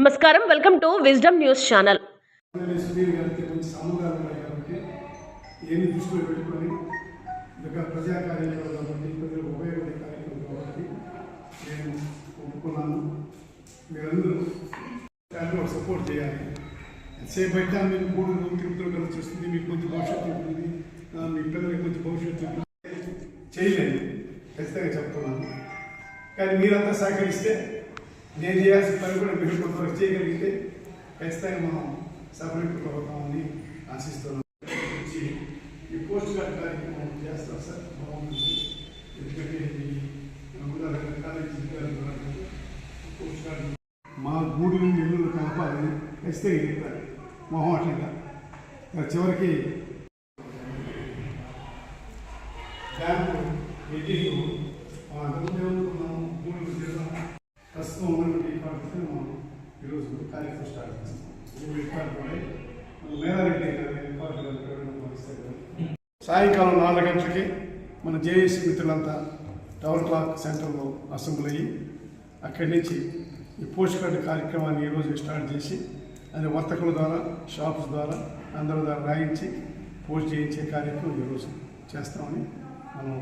నమస్కారం. Welcome to wisdom news channel. ఏమి దృష్టిలో పెట్టుకొని ఇంకా ప్రజా కార్యక్రమం కాబట్టి ప్రజలకు ఉపయోగపడే కార్యక్రమం కాబట్టి నేను ఒప్పుకున్నాను. మీరందరూ దాంట్లో సపోర్ట్ చేయాలి. సేపు అయితే మీకు మూడు రోజులు తిరుగుతులు కలిసి వస్తుంది మీకు కొంచెం భవిష్యత్తు ఉంటుంది మీ పిల్లలకి కొంచెం భవిష్యత్తు ఉంటుంది. చేయలేదు. ఖచ్చితంగా చెప్తున్నాను. కానీ మీరంతా సహకరిస్తే నేను చేయాల్సిన పని కూడా మీరు కొంతవరకు చేయగలిగితే ఖచ్చితంగా మనం సపరేట్ అవుతామని ఆశిస్తున్నాం ఈ పోస్ట్ కార్డ్ కార్యక్రమం చేస్తాం సార్. బాగుంటుంది. ఎందుకంటే పోస్ట్ కార్డు మా గూడు ఇల్లు కలపాలని ఖచ్చితంగా చెప్తారు మొహం అట్లా చివరికి బ్యాంకు ఎడ్డీలు అనుకున్నాము గూడు ఉన్నటువంటి పరిస్థితిని ఈరోజు కార్యక్రమం స్టార్ట్ చేస్తాం. సాయంకాలం నాలుగు గంటలకి మన జేఏసీ మిత్రులంతా టవర్ క్లాక్ సెంటర్లో అసెంబ్లీ అయ్యి అక్కడి నుంచి ఈ పోస్ట్ కార్డు కార్యక్రమాన్ని ఈరోజు స్టార్ట్ చేసి అది వర్తకుల ద్వారా షాప్స్ ద్వారా అందరి ద్వారా రాయించి పోస్ట్ చేయించే కార్యక్రమం ఈరోజు చేస్తామని మనం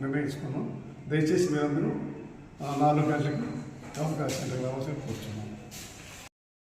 నిర్ణయించుకున్నాం. దయచేసి మీరందరూ నాలుగు గంటలకు టవర్ క్లాక్ సెంటర్కి రావాల్సిన కూర్చున్నాం